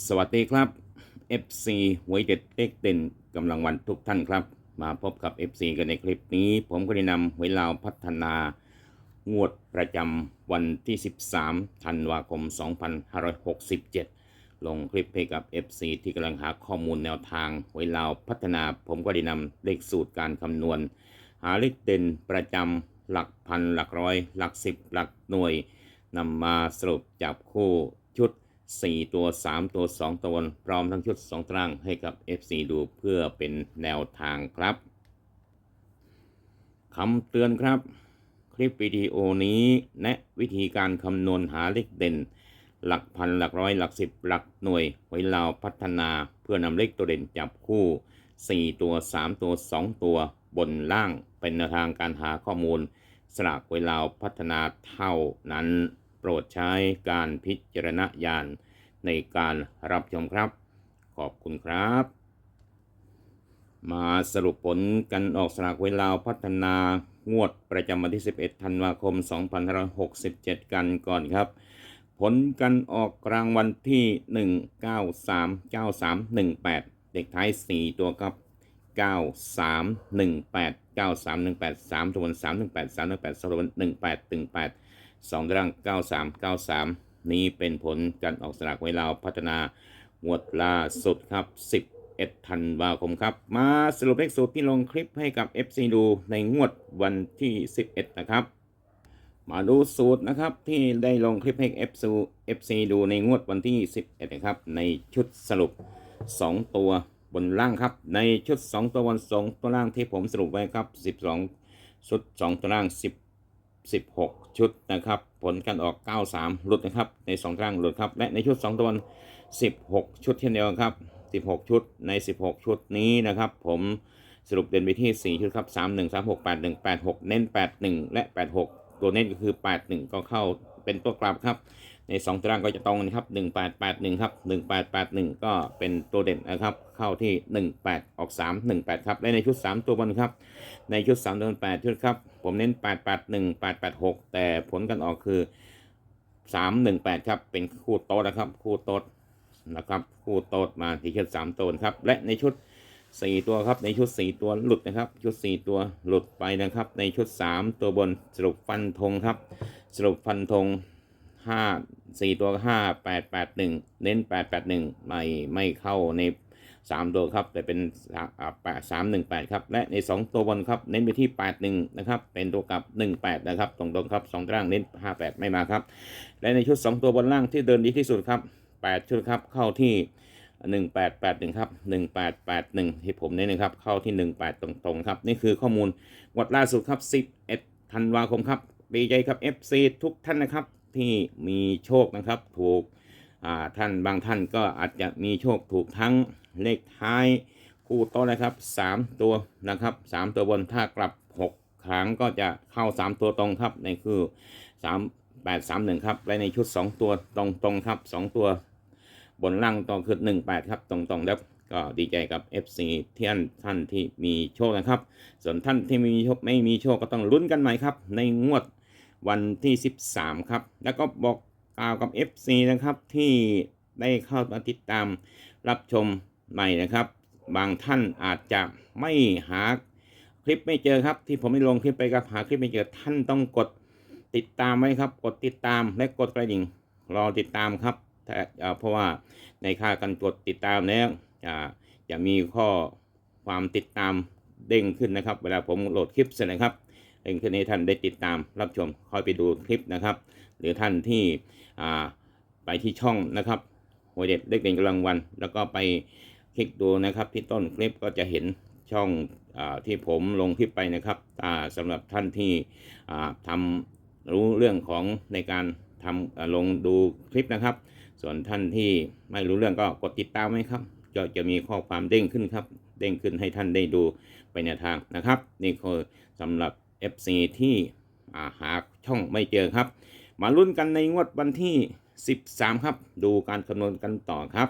สวัสดีครับ FC หวยเด็ดเลขเด่นกำลังวันทุกท่านครับ มาพบกับ FC กันในคลิปนี้ ผมก็ได้นำหวยลาวพัฒนางวดประจำวันที่ 13 ธันวาคม 2567 ลงคลิปให้กับ FC ที่กำลังหาข้อมูลแนวทางหวยลาวพัฒนา ผมก็ได้นำเลขสูตรการคำนวณ หาเลขเด่นประจำหลักพันหลักร้อย หลักสิบหลักหน่วยนำมาสรุปจับคู่ชุด 4 ตัว 3 ตัว 2 ตัวพร้อมทั้งชุด 2 ตรางให้กับ FC ดูเพื่อเป็นแนวทางครับคำเตือนครับ คลิปวิดีโอนี้แนะวิธีการคำนวณหาเลขเด่น หลักพันหลักร้อยหลักสิบหลักหน่วยไว้ลาวพัฒนาเพื่อนำเลขตัวเด่นจับคู่ 4 ตัว 3 ตัว 2 ตัวบนล่างเป็นแนวทางการหาข้อมูลสลากไว้ลาวพัฒนาเท่านั้น โปรดใช้การพิจารณญาณในการรับชมครับ ขอบคุณครับ มาสรุปผลกันออกสลากไว้ลาพัฒนางวดประจำวันที่ 11 ธันวาคม 2567 กันก่อนครับ ผลกันออกรางวัลที่ 1939318 เด็กท้าย 4 ตัวครับ 9318 9318 3ตัวน318 318 2ตัวบน18 18 2ตาราง93 93 นี้เป็นผลการออกสลากไว้ลาวพัฒนางวดล่าสุดครับ 11ธันวาคมครับ มาสรุปเลขสูตรที่ลงคลิปให้กับ FC ดูในงวดวันที่ 11 นะครับ มาดูสูตรนะครับที่ได้ลงคลิปให้ FC FC ดูในงวดวันที่ 11 นะครับ ในชุดสรุป 2 ตัวบนล่างครับ ในชุด 2 ตัวบน2ตัวล่างที่ผมสรุปไว้ครับ 12 ชุด 2 ตัวล่าง 10 16 ชุดนะครับ ผลการออก 93 หลุดนะครับ ใน2ตารางหลุดครับ และในชุด 2ตัว16 ชุดเช่นเดียวกันครับ 16 ชุดใน 16 ชุดนี้นะครับ ผมสรุปเด่นไปที่ 4 ชุดครับ 3 1 3 6 8 1 8 6 เน้น 81 และ 86 ตัวเน้นก็คือ 81 ก็เข้าเป็นตัวกลับครับ ใน2ตารางก็จะตรงกันครับ 1881 ครับ 1881 ก็เป็นตัวเด่นนะครับ เข้าที่ 18 ออก 3 18 ครับ และในชุด 3 ตัวบนครับ ในชุด 3 ตัวบน8ชุดครับ ผมเน้น 881 886 แต่ผลกันออกคือ 318 ครับ เป็นคู่โต๊ดนะครับ คู่โต๊ดนะครับ คู่โต๊ดมาที่ชุด3ตัวครับ และในชุด 4 ตัวครับ ในชุด 4 ตัวหลุดนะครับ ชุด 4 ตัวหลุดไปนะครับ ในชุด 3 ตัวบนสรุปฟันธงครับ สรุปฟันธง ห้าสี่ตัวห้าแปดแปดหนึ่งเน้นแปดแปดหนึ่งไม่ไม่เข้าในสามตัวครับ แต่เป็นแปดสามหนึ่งแปดครับ และในสองตัวบนครับ เน้นไปที่แปดหนึ่งนะครับ เป็นตัวกับหนึ่งแปดนะครับ ตรงๆครับสองตารางเน้นห้าแปดไม่มาครับ และในชุดสองตัวบนล่างที่เดินดีที่สุดครับแปดชุดครับเข้าที่หนึ่งแปดแปดหนึ่งครับหนึ่งแปดแปดหนึ่งที่ผมเน้นนะครับ เข้าที่หนึ่งแปดตรงๆครับ นี่คือข้อมูลวัดล่าสุดครับสิบเอ็ดธันวาคมครับดีใจครับ FC ทุกท่านนะครับ ที่มีโชคนะครับ ถูกท่านบางท่านก็อาจจะมีโชคถูกทั้งเลขท้ายคู่โต๊ะนะครับ 3 ตัวนะครับ 3 ตัวบนถ้ากลับ 6 ครั้งก็จะเข้า 3 ตัวตรงครับในคือ 3 8 3 1 ครับ และในชุด 2 ตัวตรงตรงครับ 2 ตัวบนล่างตรงคือ 1 8 ครับ ตรงตรงแล้วก็ดีใจกับ FC ที่ท่านท่านที่มีโชคนะครับ ส่วนท่านที่มีโชคไม่มีโชคก็ต้องลุ้นกันใหม่ครับ ในงวด วันที่ 13 ครับ แล้วก็บอกกล่าวกับ FC นะครับที่ได้เข้ามาติดตามรับชมใหม่นะครับ บางท่านอาจจะไม่หาคลิปไม่เจอครับ ที่ผมไม่ลงคลิปไปครับหาคลิปไม่เจอท่านต้องกดติดตามไว้ครับ กดติดตามและกดกระดิ่งรอติดตามครับแต่เพราะว่าในค่าการกดติดตามแล้วจะมีข้อความติดตามเด้งขึ้นนะครับ เวลาผมโหลดคลิปเสร็จนะครับ เองคือให้ท่านได้ติดตามรับชมคอยไปดูคลิปนะครับ หรือท่านที่ไปที่ช่องนะครับหัวเด็ดเล็กเด่นกำลังวัน แล้วก็ไปคลิกดูนะครับ ที่ต้นคลิปก็จะเห็นช่องอที่ผมลงคลิปไปนะครับอ่าสำหรับท่านที่อ่าทำรู้เรื่องของในการทำลงดูคลิปนะครับ ส่วนท่านที่ไม่รู้เรื่องก็กดติดตามไว้ครับก็จะมีข้อความเด้งขึ้นครับ เด้งขึ้นให้ท่านได้ดูไปในทางนะครับ นี่คือสำหรับ FC ที่อ่หาช่องไม่เจอครับ มาลุ้นกันในงวดวันที่ 13 ครับ ดูการคำนวณกันต่อครับ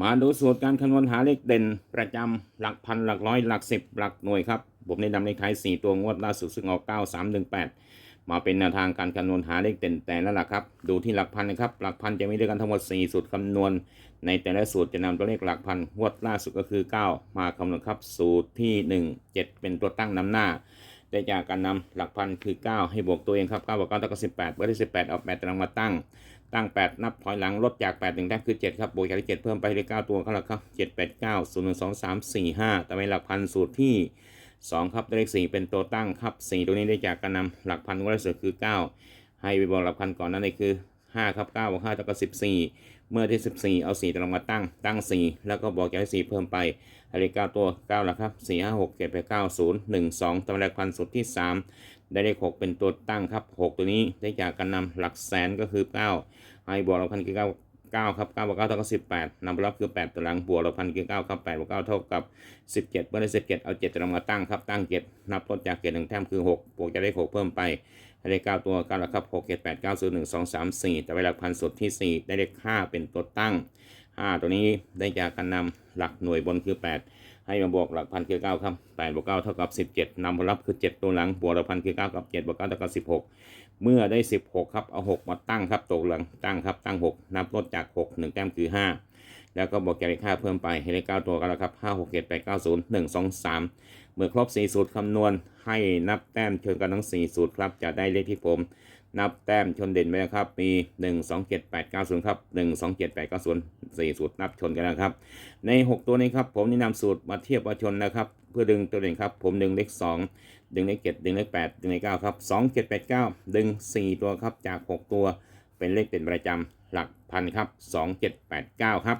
มาดูสูตรการคำนวณหาเลขเด่น ประจำหลักพันหลักร้อยหลักสิบหลักหน่วยครับ ผมได้นำเลขท้าย 4 ตัวงวดล่าสุดซึ่งออก9 3 1 8 มาเป็นแนวทางการคำนวณหาเลขเด่นแต่ละหลักครับ ดูที่หลักพันนะครับ หลักพันจะมีด้วยกันทั้งหมด 4 สูตรคำนวณ ในแต่ละสูตรจะนำตัวเลขหลักพันงวดล่าสุดก็คือ 9 มาคำนวณครับสูตรที่ 1 7 เป็นตัวตั้งนำหน้าได้จากการนำหลักพันคือ 9 ให้บวกตัวเองครับ9บวก9เท่ากับ18เบอร์ที่18 เอา8ตารางมาตั้ง ตั้ง 8 นับถอยหลังลดจาก 8 1แต้คือ 7 ครับบวกจากที่7เพิ่มไปเลข9ตัวก็แล้วครับ 7 8 9 0 1 2 3 4 5แต่เป็นหลักพันสูตรที่ 2 ครับเลข4เป็นตัวตั้งครับ 4 ตัวนี้ได้จากการนำหลักพันงวดล่าสุดคือ 9 ให้ไปบอกหลักพันก่อนนั้นเลยคือ5ครับ9บวก5เท่ากับ14 เมื่อที่ 14 เอา4ตารางมาตั้ง ตั้ง 4 แล้วก็บอกจากที่4เพิ่มไปเลข9ตัว 9 แล้วครับ 4 5 6 7 8 9 0 1 2ตำแหน่งพันสูตรที่ 3 ได้เลข 6 เป็นตัวตั้งครับ 6 ตัวนี้ได้จากการนำหลักแสนก็คือ9ให้บวกหลักพันคือ 9 9ครับ9บวก9เท่ากับ18นำไปรับคือ 8ตัวหลังบวกหลักพันคือ9ครับ8บวก9เท่ากับ 17เมื่อได้17 เอา7ตารางมาตั้งครับ ตั้ง 7 นับต้นจากเกตหนึ่งแต้มคือ 6 บวกจะได้ 6 เพิ่มไป ให้ได้9ตัว9แล้วครับ6 7 8 9 0 1 2 3 4 แต่เวลาพันสุดที่ 4 ได้เลข5เป็นตัวตั้ง 5 ตัวนี้ได้จากการนำหลักหน่วยบนคือ 8 ให้มาบวกหลักพันคือ9ครับ8บวก9เท่ากับ 17นำผลลัพธ์คือ 7 ตัวหลังบวกหลักพันคือ 9 กับ7บวก9เท่ากับ 16 เมื่อได้ 16 ครับ เอา 6 มาตั้งครับตกหลังตั้งครับตั้ง 6นับลดจาก 6 1 แต้มคือ 5 แล้วก็บอกแกเลขค่าเพิ่มไปให้เลข9ตัวกันแล้วครับ5 6 7 8 9 0 1 2 3 เมื่อครบ 4 สูตรคำนวณให้นับแต้มชนกันทั้ง 4 สูตรครับ จะได้เลขที่ผม นับแต้มชนเด่นไปนะครับ มี 1 2 7 8 9 0 ครับ 1 2 7 8 9 0 4 สูตรนับชนกันนะครับ ใน 6 ตัวนี้ครับ ผมแนะนำสูตรมาเทียบมาชนนะครับ เพื่อดึงตัวเด่นครับ ผมดึงเลข2ดึงเลข7ดึงเลข8ดึงเลข9ครับ 2 7 8 9 ดึง 4 ตัวครับ จาก 6 ตัว เป็นเลขเด่นประจำหลัก พันครับ2 7 8 9 ครับ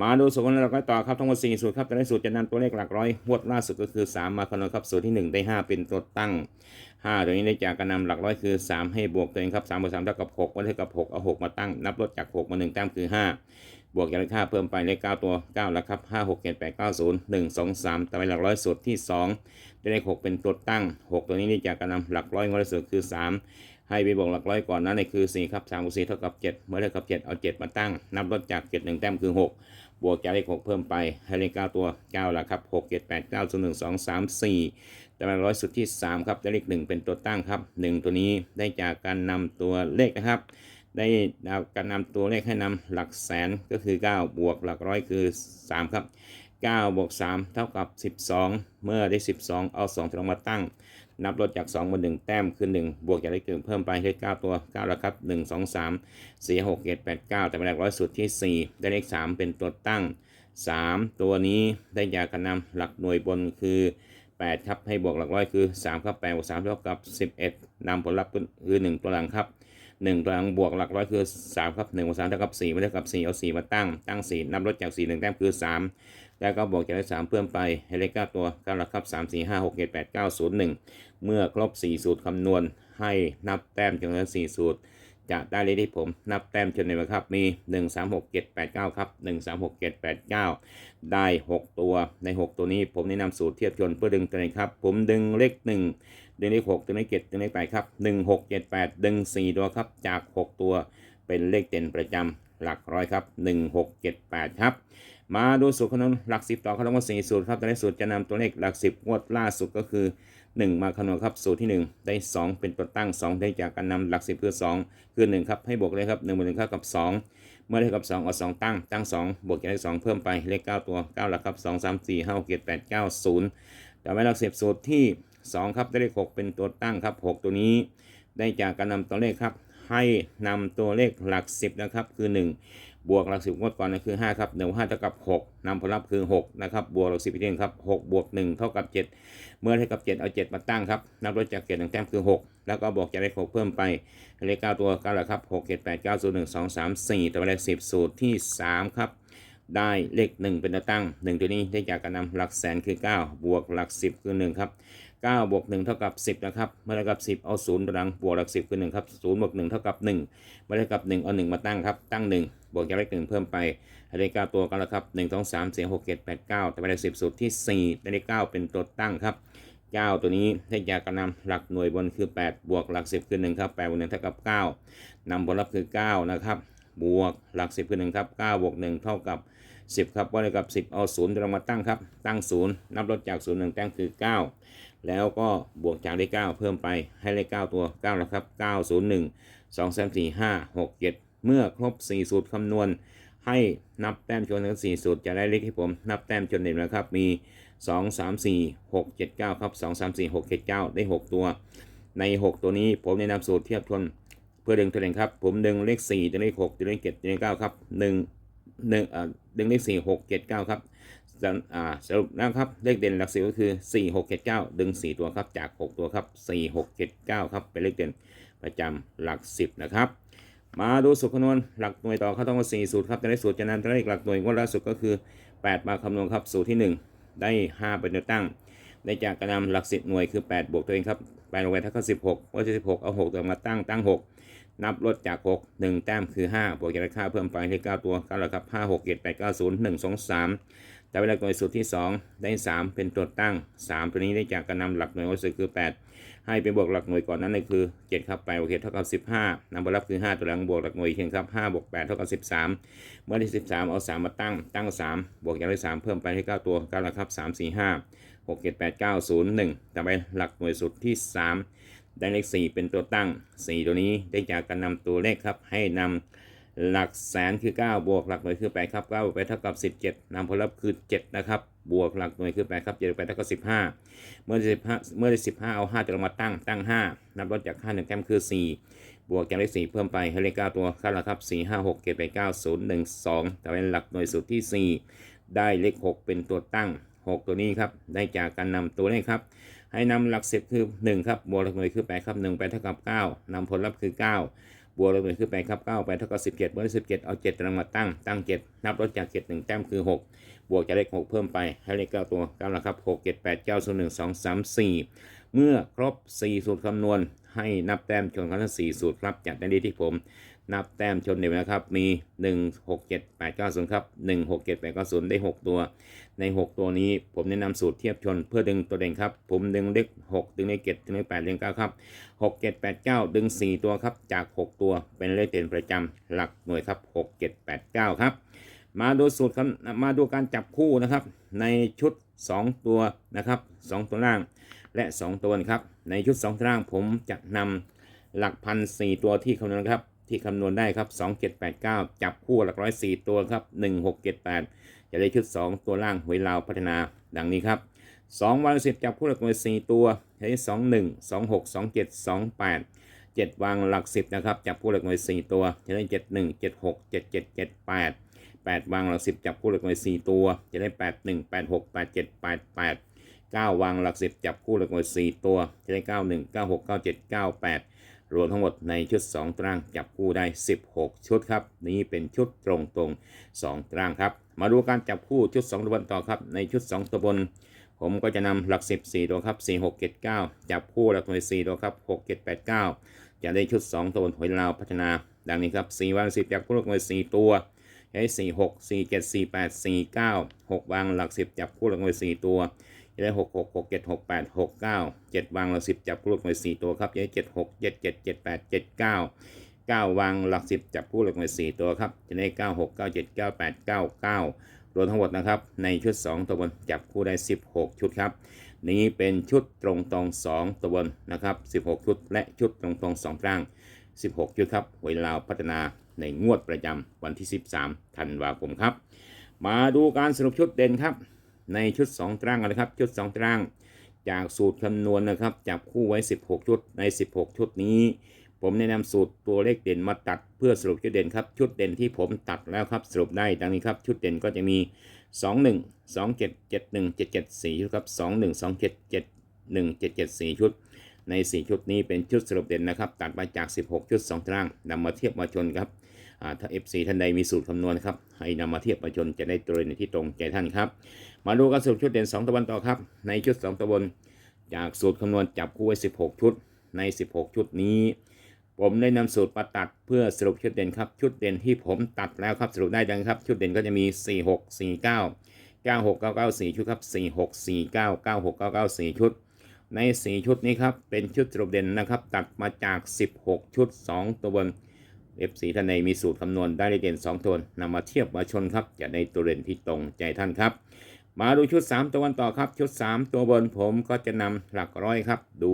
มาดูสูตรของเราก็ต่อครับทั้งหมด4สูตรครับแต่ในสูตรจะนำตัวเลขหลักร้อยงวดล่าสุดก็คือ 3 มาคำนวณครับสูตรที่ 1 ได้ 5 เป็นตัวตั้ง 5 ตัวนี้ได้จากการนำหลักร้อยคือ 3 ให้บวกตัวเองครับ3บวก3เท่ากับ6ก็เท่ากับ 6 เอา 6 มาตั้ง นับลดจาก 6 มา 1 แต้มคือ 5 บวกจากค่าเพิ่มไปเลข9ตัว 9 แล้วครับ 5 6 7 8 9 0 1 2 3แต่เป็นหลักร้อยสูตรที่ 2 ได้เลข6เป็นตัวตั้ง 6 ตัวนี้ได้จากการนำหลักร้อยงวดล่าสุดคือ 3 ให้ไปบวกหลักร้อยก่อนนั้นในคือ4ครับ3บวก4เท่ากับ 7 เมื่อเท่ากับ 7 เอา 7 มาตั้ง นับลดจาก 7 1 แต้มคือ 6 บวกจากเลข 6 เพิ่มไป ให้เลข 9 ตัว9ละครับ 6 7 8 9 0 1 2 3 4ตำแหน่งร้อยสุดที่ 3 ครับได้เลข 1 เป็นตัวตั้งครับ 1 ตัวนี้ได้จากการนำตัวเลขนะครับ ได้การนำตัวเลขให้นำหลักแสนก็คือ 9 บวกหลักร้อยคือ 3 ครับ9บวก3เท่ากับ 12 เมื่อได้ 12 เอา2ตัวมาตั้ง นับลดจาก2บน1แต้มคือ 1 บวกจากเลขหนึ่งเพิ่มไปเลข9ตัว 9 แล้วครับ 1 2 3 4 6 7 8 9 แต่เป็นหลักร้อยสุดที่ 4 ได้เลข 3 เป็นตัวตั้ง 3 ตัวนี้ได้จากการนำหลักหน่วยบนคือ 8 ครับ ให้บวกหลักร้อยคือ 3 ครับ8บวก3เท่ากับ 11นำผลลัพธ์คือ 1 ตัวหลังครับ 1ตัวหลังบวกหลักร้อยคือ 3 ครับ1บวก3เท่ากับ4ไม่เท่ากับ 4 เอา 4 มาตั้ง ตั้ง 4 นับลดจาก 4 1แต้มคือ 3 แล้วก็บวกจากเลข3เพิ่มไปให้เลข9ตัว9หลักครับ 3 4 5 6 7 8 9 0 1 เมื่อครบ 4 สูตรคำนวณให้นับแต้มจำนวน4สูตรจะได้เลขที่ผมนับแต้มจนในวันครับมี 1 3 6 7 8 9 ครับ 1 3 6 7 8 9 ได้ 6 ตัวใน 6 ตัวนี้ผมแนะนำสูตรเทียบชนเพื่อดึงตัวไหนครับ ผมดึงเลข 1 ดึงเลข6ดึงเลข7ดึงเลข8ครับ1 6 7 8ดึง4ตัวครับจาก6ตัวเป็นเลขเด่นประจำหลักร้อยครับ1 6 7 8ครับมาดูสูตรคำนวณหลัก10ต่อคำนวณว่า4สูตรครับแต่ในสูตรจะนำตัวเลขหลัก10งวดล่าสุดก็คือ 1 มาคำนวณครับสูตรที่ 1 ได้ 2 เป็นตัวตั้ง 2 ได้จากการนำหลัก10คือ 2 คือ 1 ครับให้บวกเลยครับ1บวก1เท่ากับ 2 เมื่อได้กับ 2 เอา 2 ตั้ง ตั้ง 2 บวกจากเลข2เพิ่มไปเลข 9 ตัว 9 หลักครับ 2 3 4 5 6 7 8 9 0แต่ไม่หลัก10สูตรที่ 2 ครับได้เลข 6 เป็นตัวตั้งครับ 6 ตัวนี้ ได้จากการนำตัวเลขครับ ให้นำตัวเลขหลัก 10 นะครับ คือ 1 บวกหลักสิบงวดก่อนนะคือ 5 ครับหนึ่งห้าเท่ากับ 6นำผลลัพธ์คือ 6 นะครับ บวกหลักสิบอีกทีหนึงครับ6บวก 1 เท่ากับ 7 เมื่อเท่ากับ 7 เอา 7 มาตั้งครับ นับลดจากเกณฑ์หนึ่งแต้มคือ 6 แล้วก็บวกจากเลข 6 เพิ่มไป เลข 9 ตัว9แหละครับ6 7 8 9 0 1 2 3 4 ตัวเลข 10 สูตรที่ 3 ครับได้เลข 1 เป็นตัวตั้ง 1 ตัวนี้ได้จากการนำหลักแสนคือ 9 บวกหลัก 10 คือ 1 ครับ 9บวก1เท่ากับ 10 นะครับ เมื่อเท่ากับ 10 เอา0ตัวหลังบวกหลัก 10 คือ 1 ครับ0บวก1เท่ากับ 1 เมื่อเท่ากับ 1 เอา 1 มาตั้งครับ ตั้ง 1 บวกจากเลข1เพิ่มไปเลข9ตัวกันแล้วครับ 1 2 3 4 6 7 8 9 แต่เป็นเลข10 สูตรที่ 4 ได้ 9 เป็นตัวตั้งครับ 9 ตัวนี้ได้จากการนำหลักหน่วยบนคือ 8 บวกหลัก 10 คือ 1 ครับ8บวก1เท่ากับ 9นำผลลัพธ์คือ 9 นะครับ บวกหลัก 10 คือ 1 ครับ9บวก1เท่ากับ 10 ครับว่าเท่ากับ 10 เอา0ตัวลงมาตั้งครับ ตั้ง 0 นับลดจาก 0 1แต้มคือ 9 แล้วก็บวกจากเลข9เพิ่มไปให้เลข9ตัว9แล้วครับ901 2 3 4 5 6 7 เมื่อครบ 4 สูตรคำนวณ ให้นับแต้มชนทั้ง4สูตรจะได้เลขที่ผม นับแต้มชนเด่นนะครับ มี 2 3 4 6 7 9 ครับ 2 3 4 6 7 9 ได้ 6 ตัว ใน 6 ตัวนี้ผมแนะนำสูตรเทียบชนเพื่อดึงตัวเองครับ ผมดึงเลข4ดึงเลข6ดึงเลข7ดึงเลข9ครับ1 1เอ่าดึงเลข4 6 7 9 ครับ สรุปนะครับเลขเด่นหลักสิบก็คือ 4 6 7 9 ดึง 4 ตัวครับจาก 6 ตัวครับ 4 6 7 9 ครับเป็นเลขเด่นประจำหลัก 10 นะครับ มาดูสูตรคำนวณหลักหน่วยต่อเขาต้องมา4สูตรครับจะได้สูตรจะนั้นจะได้หลักหน่วยงวดล่าสุดก็คือ 8 มาคำนวณครับสูตรที่ 1 ได้ 5 เป็นตัวตั้ง ได้จากการนำหลัก10หน่วยคือ 8 บวกตัวเองครับ8ลงไปเท่ากับ16ว่าจะ16 เอา 6 ตัวมาตั้งตั้ง 6 นับลดจาก 6 1 แต้มคือ 5 บวกจากราคาเพิ่มไปที่9ตัว9แล้วครับ5 6 7 8 9 0 1 2 3 แต่เวลาหน่วยสูตรที่ 2 ได้ 3 เป็นตัวตั้ง 3 ตัวนี้ได้จากการนำหลักหน่วยก็คือ 8 ให้ไปบวกหลักหน่วยก่อนนั้นเลยคือ 7 ครับ8บวก7เท่ากับ 15นำไปรับคือ 5 ตัวหลังบวกหลักหน่วยเพียงครับ5บวก8เท่ากับ 13 เมื่อที่13 เอา 3 มาตั้ง ตั้ง 3 บวกจากเลข3เพิ่มไปที่9ตัว9แล้วครับ 3 4 5 6 7 8 9 0 1ต่อไปหลักหน่วยสุดที่ 3 ได้เลข 4 เป็นตัวตั้ง 4 ตัวนี้ได้จากการนำตัวเลขครับให้นำ หลักแสนคือ 9 บวกหลักหน่วยคือ8ครับ9บวกไปเท่ากับ 17นำผลลัพธ์คือ 7 นะครับ บวกหลักหน่วยคือ8ครับ7บวกไปเท่ากับ 15 เมื่อได้15เมื่อได้15 เอา5จะลงมาตั้งตั้ง 5 นับลดจาก5 1แต้มคือ 4 บวกจากเลข4เพิ่มไปให้เลข9ตัวขั้นละครับ 4 5 6 7 8 9 0 1 2แต่เป็นหลักหน่วยสุดที่ 4 ได้เลข 6 เป็นตัวตั้ง 6 ตัวนี้ครับ ได้จากการนำตัวเลขครับ ให้นำหลักสิบคือ 1 ครับ บวกหลักหน่วยคือ8ครับ1ไปเท่ากับ 9นำผลลัพธ์คือ 9 บวกลบหนึ่งขึ้นไปครับเก้าไปเท่ากับสิบเจ็ดบวกสิบเจ็ดเอาเจ็ดตารางมาตั้งตั้งเจ็ดนับลดจากเจ็ดหนึ่งแต้มคือหกบวกจากเลขหกเพิ่มไปให้เลขเก้าตัวเก้าละครับหกเจ็ดแปดเก้าส่วนหนึ่งสองสามสี่เมื่อครบสี่สูตรคำนวณให้นับแต้มจนครั้งสี่สูตรครับจัดใได้ที่ผม นับแต้มชนเดียวนะครับ มี 1 6 7 8 9 0 ครับ 1 6 7 8 9 0 ได้ 6 ตัว ใน 6 ตัวนี้ผมแนะนำสูตรเทียบชนเพื่อดึงตัวเด่นครับ ผมดึงเลข6ดึงเลข7ดึงเลข8ดึง9ครับ 6 7 8 9 ดึง 4 ตัวครับ จาก 6 ตัว เป็นเลขเด่นประจำหลักหน่วยครับ 6 7 8 9 ครับ มาดูสูตรครับ มาดูการจับคู่นะครับ ในชุด 2 ตัวนะครับ 2 ตัวล่าง และ 2 ตัวครับ ในชุด 2 ตัวล่างผมจะนำหลักพันสี่ตัวที่คำนวณครับ ที่คำนวณได้ครับ 2 7 8 9 จับคู่หลักร้อยสี่ตัวครับ 1 6 7 8 จะได้ชุด 2 ตัวล่างหวยลาวพัฒนา ดังนี้ครับ 2 วันสิบจับคู่หลักหน่วย4 ตัวใช้2 1 2 6 2 7 2 8 7 วางหลัก 10 นะครับ จับคู่หลักหน่วย4 ตัวจะได้ 7 1 7 6 7 7 7 8 8 วางหลัก 10 จับคู่หลักหน่วย 4 ตัว จะได้ 8 1 8 6 8 7 8 8 9 วางหลัก 10 จับคู่หลักหน่วย 4 ตัว จะได้ 9 1 9 6 9 7 9 8 รวมทั้งหมดในชุด 2ตารางจับคู่ได้ 16 ชุดครับ นี้เป็นชุดตรงตรง2ตารางครับ มาดูการจับคู่ชุด2ตัวบนต่อครับ ในชุด 2ตัวบน ผมก็จะนำหลัก 14 ตัวครับ4 6 7 9 จับคู่หลักหน่วย4ตัวครับ6 7 8 9 จะได้ชุด 2ตัวบนหวยลาวพัฒนา ดังนี้ครับ4วาง10จับคู่หลักหน่วย 4 ตัวใช้4 6 4 7 4 8 4 9 6วางหลัก 10 จับคู่หลักหน่วย 4 ตัว จะได้6 6 6 7 6 8 6 9 7วางหลัก10จับคู่หลักหน่วย4ตัวครับจะได้7 6 7 7 7 8 7 9 9วางหลัก10จับคู่หลักหน่วย4ตัวครับจะได้9 6 9 7 9 8 9 9รวมทั้งหมดนะครับในชุด 2 ตัวบนจับคู่ได้ 16 ชุดครับ นี้เป็นชุดตรงตรง2ตัวบนนะครับ 16 ชุด และชุดตรงตรง2ร่าง 16 ชุดครับหวยลาวพัฒนาในงวดประจำวันที่ 13 ธันวาคมครับ มาดูการสรุปชุดเด่นครับ ในชุด 2 ตารางกันนะครับ ชุด 2 ตาราง จากสูตรคำนวณนะครับจับคู่ไว้ 16 ชุดใน 16 ชุดนี้ ผมแนะนำสูตรตัวเลขเด่นมาตัดเพื่อสรุปชุดเด่นครับชุดเด่นที่ผมตัดแล้วครับสรุปได้ดังนี้ครับชุดเด่นก็จะมี 2 1 2 7 7 1 7 7 4ชุดครับ 2 1 2 7 7 1 7 7 4 ชุด ใน 4 ชุดนี้เป็นชุดสรุปเด่นนะครับ ตัดมาจาก 16 ชุด 2 ตารางนำมาเทียบมาชนครับ ถ้า FC ท่านใดมีสูตรคำนวณครับ ให้นำมาเทียบมาชนจะได้ตัวเด่นที่ตรงใจท่านครับ มาดูการสรุปชุดเด่น 2 ตะวันต่อครับ ในชุด 2 ตะวันจากสูตรคำนวณจับคู่ไว้ 16 ชุด ใน 16 ชุดนี้ ผมได้นำสูตรมาตัดเพื่อสรุปชุดเด่นครับ ชุดเด่นที่ผมตัดแล้วครับสรุปได้ดังครับ ชุดเด่นก็จะมี 4 6 4 9 9 6 9 9 4 ชุดครับ 4 6 4 9 9 6 9 9 4 ชุด ใน 4 ชุดนี้ครับ เป็นชุดสรุปเด่นนะครับ ตัดมาจาก 16 ชุด 2 ตัวบน F4 ท่านในมีสูตรคำนวณได้เลขเด่น2ตัวนำมาเทียบมาชนครับ จะได้ตัวเด่นที่ตรงใจท่านครับ มาดูชุด 3 ตัววันต่อครับ ชุด 3 ตัวบนผมก็จะนำหลักร้อยครับ ดู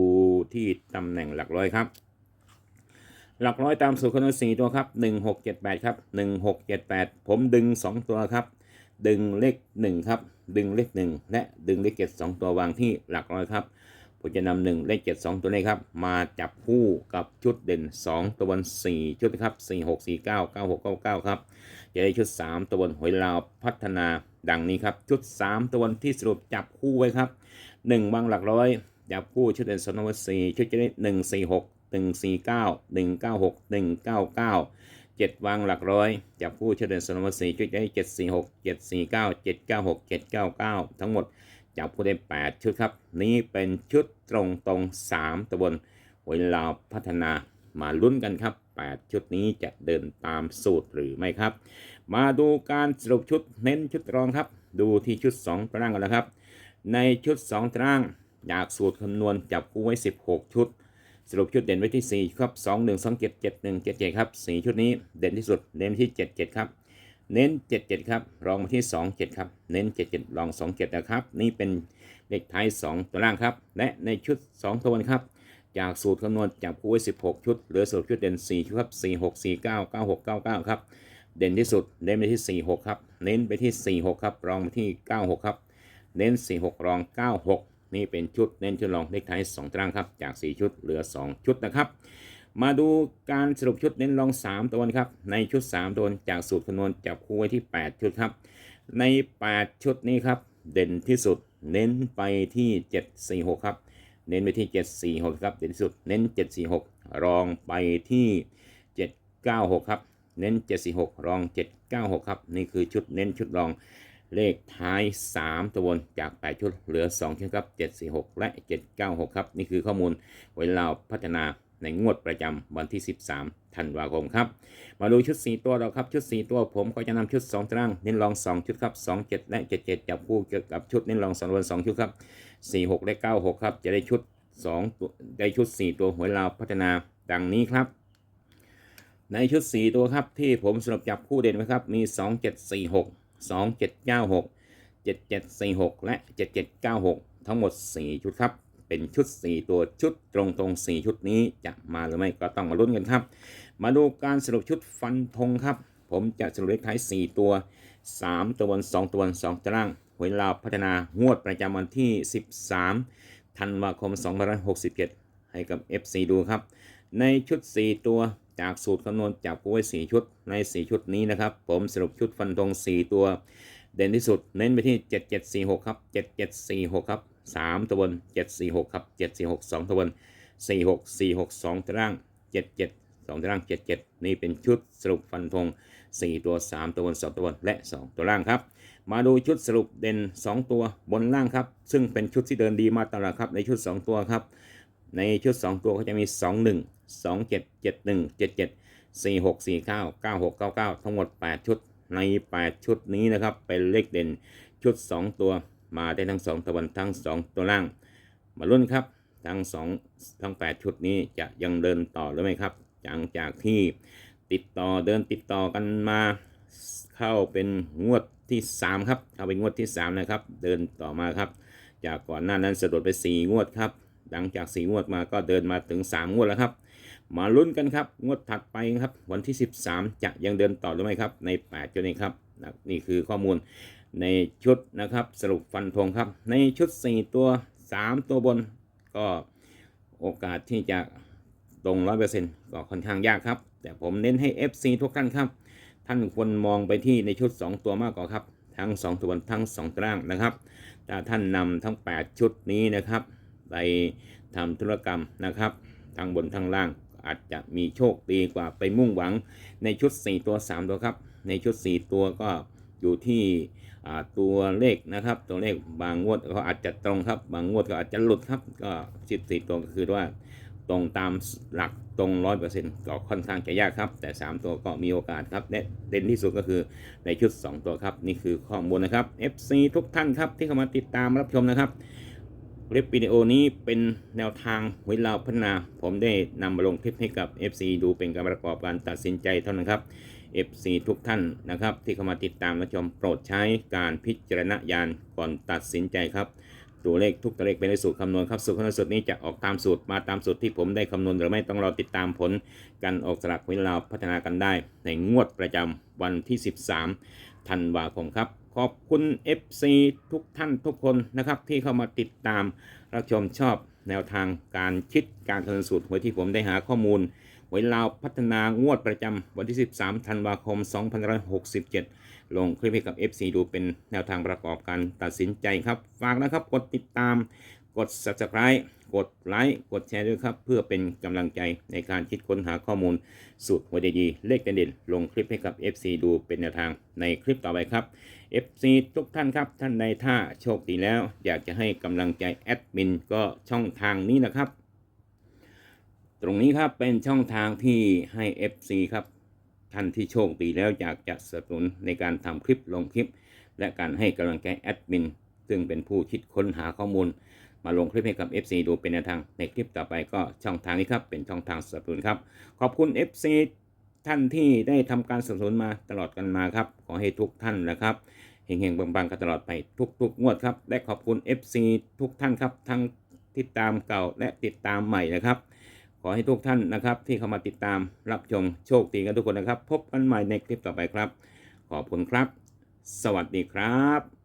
ที่ตำแหน่งหลักร้อยครับ หลักร้อยตามสูตรคำนวณ4ตัวครับ 1678 ครับ 1678 ผมดึง 2 ตัวครับ ดึงเลข1ครับ ดึงเลข1และดึงเลข7 2ตัววางที่หลักร้อยครับ ผมจะนำหนึ่งเลขเจ็ดสองตัวนี้ครับ มาจับคู่กับชุดเด่น 2 ตัวบนสี่ชุดนะครับสี่หกสี่เก้าเก้าหกเก้าเก้าครับ จะได้ชุดสามตัวบนหวยลาวพัฒนาดังนี้ครับ ชุดสามตัวบนที่สรุปจับคู่ไว้ครับหนึ่งวางหลักร้อย จับคู่ชุดเด่น2ตัวันสี่ชุดจะได้หนึ่งสี่หกหนึ่งสี่เก้าหนึ่งเก้าหกหนึ่งเก้าเก้าเจ็ดวางหลักร้อยจับคู่ชุดเด่นสนมสี่ชุดจะได้เจ็ดสี่หกเจ็ดสี่เก้าเจ็ดเก้าหกเจ็ดเก้าเก้าทั้งหมด จับคู่ได้ 8 ชุดครับ นี้เป็นชุดตรงตรง3ตัวบนหวลาพัฒนามาลุ้นกันครับ 8 ชุดนี้จะเดินตามสูตรหรือไม่ครับ มาดูการสรุปชุดเน้นชุดรองครับ ดูที่ชุด 2 ตารางกันแล้วครับ ในชุด 2 ตารางจากสูตรคำนวณจับคู่ไว้ 16 ชุด สรุปชุดเด่นไว้ที่ 4 ครับ 2 1 2 7 7 1 7 7 ครับ 4 ชุดนี้เด่นที่สุดเน้นที่ 7 7 ครับ เน้น 7 7 ครับ รองมาที่ 2 7 ครับ เน้น 7 7 รอง 2 7 นะครับ นี่เป็นเลขท้าย 2 ตัวล่างครับ และในชุด 2 ตัวบนครับ จากสูตรคำนวณจับคู่ไว้ 16 ชุด เหลือสรุปชุดเด่น 4 ชุดครับ 4 6 4 9 9 6 9 9 ครับ เด่นที่สุด เน้นไปที่ 46 ครับ เน้นไปที่ 46 ครับ รองไปที่ 96 ครับ เน้น 46 รอง 96 นี่เป็นชุดเน้นชุดรองเลขท้าย 2 ตารางครับ จาก 4 ชุด เหลือ 2 ชุดนะครับ มาดูการสรุปชุดเน้นรอง 3 ตัวนะครับ ในชุด 3 ตัวจากสูตรคำนวณจับคู่ไว้ที่ 8 ชุดครับ ใน 8 ชุดนี้ครับ เด่นที่สุด เน้นไปที่ 746 ครับ เน้นไปที่ 746 ครับ เด่นที่สุด เน้น 746 รองไปที่ 796 ครับ เน้น 746 รอง 796 ครับ นี่คือชุดเน้นชุดรองเลขท้าย 3 ตัวนจาก 8 ชุดเหลือ 2 ชุดครับ 746 และ 796 ครับ นี่คือข้อมูลเวลาพัฒนา ในงวดประจำวันที่ 13ธันวาคมครับ มาดูชุด 4 ตัวเราครับ ชุด 4 ตัวผมก็จะนำชุด2ตารางเน้นรอง 2 ชุดครับ2 7 และ 77 จับคู่เกี่ยวกับชุดเน้นรอง2วัน2ชุดครับ 4 6 และ 96 ครับจะได้ชุด2ตัวได้ชุด 4 ตัวหวยลาวพัฒนาดังนี้ครับ ในชุด 4 ตัวครับที่ผมสรุปจับคู่เด่นไว้ครับมี 2 7 4 6 2 7 9 6 7 7 4 6 และ 7 7 9 6 ทั้งหมด 4 ชุดครับ เป็นชุด 4 ตัวชุดตรงตรง4ชุดนี้จะมาหรือไม่ก็ต้องมาลุ้นกันครับ มาดูการสรุปชุดฟันธงครับ ผมจะสรุปเลขท้าย 4 ตัว 3 ตัวบน 2 ตัวบน2ตารางหวยลาวพัฒนางวดประจำวันที่ 13 ธันวาคม2567 ให้กับ FC ดูครับ ในชุด 4 ตัวจากสูตรคำนวณจับกู้ไว้4ชุดใน 4 ชุดนี้นะครับ ผมสรุปชุดฟันธง4 ตัว เด่นที่สุดเน้นไปที่ 7746 ครับ 7746 ครับ 3ตัวบน746ครับ746 2ตัวบน4646 2ตาราง77 2ตาราง77นี่เป็นชุดสรุปฟันธง4ตัว3ตัวบน2ตัวบนและ2ตัวล่างครับ มาดูชุดสรุปเด่น2ตัวบนล่างครับ ซึ่งเป็นชุดที่เดินดีมาตลอดครับในชุด2ตัวครับในชุด 2 ตัวก็จะมี 2 1 2 7 7 1 7 7 4 6 4 9 9 6 9 9 ทั้งหมด 8 ชุดใน 8 ชุดนี้นะครับ เป็นเลขเด่นชุด 2 ตัว มาได้ทั้ง 2 ตัวบนทั้ง 2 ตัวล่าง มาลุ้นครับ ทั้ง 2 ทั้ง 8 ชุดนี้จะยังเดินต่อหรือไม่ครับหลังจากที่ติดต่อเดินติดต่อกันมาเข้าเป็นงวดที่ 3 ครับเข้าเป็นงวดที่ 3 นะครับ เดินต่อมาครับ จากก่อนหน้านั้นสะดุดไป 4 งวดครับ หลังจาก 4 งวดมาก็เดินมาถึง 3 งวดแล้วครับ มาลุ้นกันครับ งวดถัดไปครับ วันที่ 13 จะยังเดินต่อหรือไม่ครับ ใน8จุดนี้ครับนะนี่คือข้อมูล ในชุดนะครับสรุปฟันธงครับ ในชุด 4 ตัว 3 ตัวบน ก็โอกาสที่จะตรง 100%ก็ค่อนข้างยากครับ แต่ผมเน้นให้ FC ทุกท่านครับ ท่านควรมองไปที่ในชุด 2 ตัวมากกว่าครับ ทั้ง 2 ตัวบนทั้ง 2ตารางนะครับถ้าท่านนำทั้ง 8 ชุดนี้นะครับไปทำธุรกรรมนะครับทั้งบนทั้งล่างอาจจะมีโชคดีกว่าไปมุ่งหวังในชุด 4 ตัว 3 ตัวครับ ในชุด 4 ตัวก็ อยู่ที่ตัวเลขนะครับ ตัวเลขบางงวดก็อาจจะตรงครับ บางงวดก็อาจจะหลุดครับ ก็สิบสี่ตัวก็คือว่าตรงตามหลักตรงร้อยเปอร์เซ็นต์ก็ค่อนข้างจะยากครับ แต่ 3 ตัวก็มีโอกาสครับและเด่นที่สุดก็คือในชุด 2 ตัวครับ นี่คือข้อมูลนะครับ FC ทุกท่านครับที่เข้ามาติดตามรับชมนะครับคลิปวิดีโอนี้เป็นแนวทางเวลาพัฒนา ผมได้นำมาลงคลิปให้กับ FC ดูเป็นการประกอบการตัดสินใจเท่านั้นครับ FC ทุกท่านนะครับที่เข้ามาติดตามและชมโปรดใช้การพิจารณญาณก่อนตัดสินใจครับตัวเลขทุกตัวเลขเป็นสูตรคำนวณครับสูตรคำนวณสูตรนี้จะออกตามสูตรมาตามสูตรที่ผมได้คำนวณหรือไม่ต้องรอติดตามผลการออกสลากเวลาพัฒนากันได้ ในงวดประจำวันที่ 13ธันวาคมครับ ขอบคุณ FC ทุกท่านทุกคนนะครับที่เข้ามาติดตามรับชมชอบแนวทางการคิดการคำนวณสูตรหวยที่ผมได้หาข้อมูล วยลาวพัฒนางวดประจำวันที่ 13 ธันวาคม 2567 ลงคลิปให้กับ FC ดูเป็นแนวทางประกอบการตัดสินใจครับ ฝากนะครับ กดติดตาม กด subscribe กดไลค์ กดแชร์ด้วยครับ เพื่อเป็นกำลังใจในการคิดค้นหาข้อมูลสูตรหวยดีๆเลขเด่นๆลงคลิปให้กับ FC ดูเป็นแนวทางในคลิปต่อไปครับ FC ทุกท่านครับ ท่านใดถ้าโชคดีแล้ว อยากจะให้กำลังใจแอดมินก็ช่องทางนี้นะครับ ตรงนี้ครับเป็นช่องทางที่ให้ FC ครับ ท่านที่โชคดีแล้วอยากจะสนับสนุนในการทำคลิปลงคลิป และการให้กำลังใจแอดมิน ซึ่งเป็นผู้คิดค้นหาข้อมูล มาลงคลิปให้กับ FC ดูเป็นแนวทางในคลิปต่อไปก็ช่องทางนี้ครับ เป็นช่องทางสนับสนุนครับ ขอบคุณ FC ท่านที่ได้ทำการสนับสนุนมาตลอดกันมาครับ ขอให้ทุกท่านนะครับเฮงๆปังๆกันตลอดไปทุกๆงวดครับและขอบคุณ FC ทุกท่านครับทั้งติดตามเก่าและติดตามใหม่นะครับ ขอให้ทุกท่านนะครับ ที่เข้ามาติดตามรับชมโชคดีกันทุกคนนะครับ พบกันใหม่ในคลิปต่อไปครับ ขอบคุณครับ สวัสดีครับ